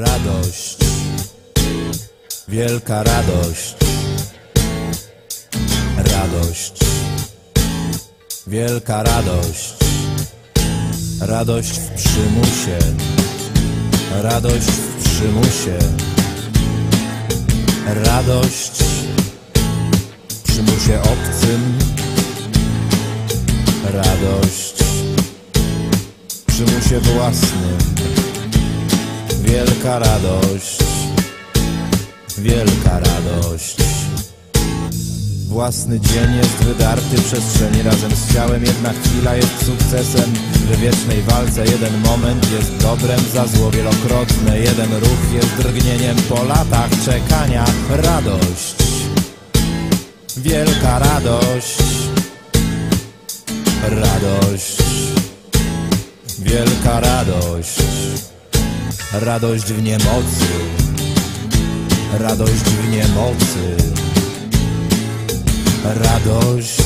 Radość, wielka radość, radość, wielka radość, radość w przymusie, radość w przymusie, radość w przymusie obcym, radość w przymusie własnym. Wielka radość, wielka radość. Własny dzień jest wydarty przestrzeni razem z ciałem, jedna chwila jest sukcesem. W wiecznej walce jeden moment jest dobrem za zło wielokrotne, jeden ruch jest drgnieniem po latach czekania. Radość, wielka radość, radość, wielka radość. Radość w niemocy, radość w niemocy, radość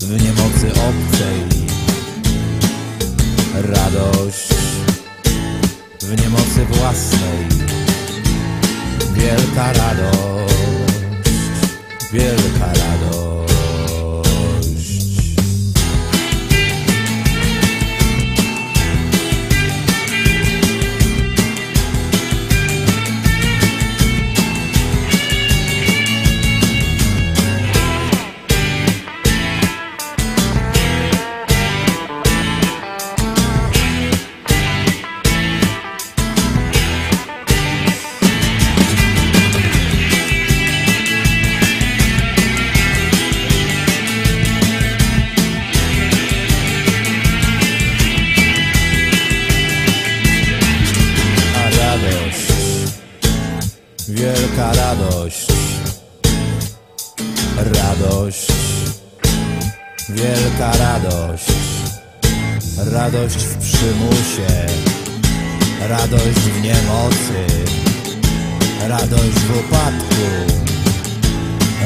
w niemocy obcej, radość w niemocy własnej, wielka radość, wielka radość, radość, wielka radość, radość w przymusie, radość w niemocy, radość w upadku,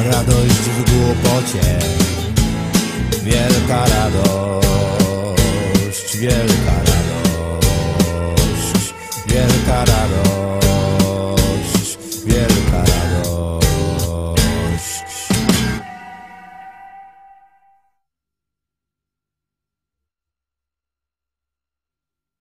radość w głupocie, wielka radość, wielka radość, cara.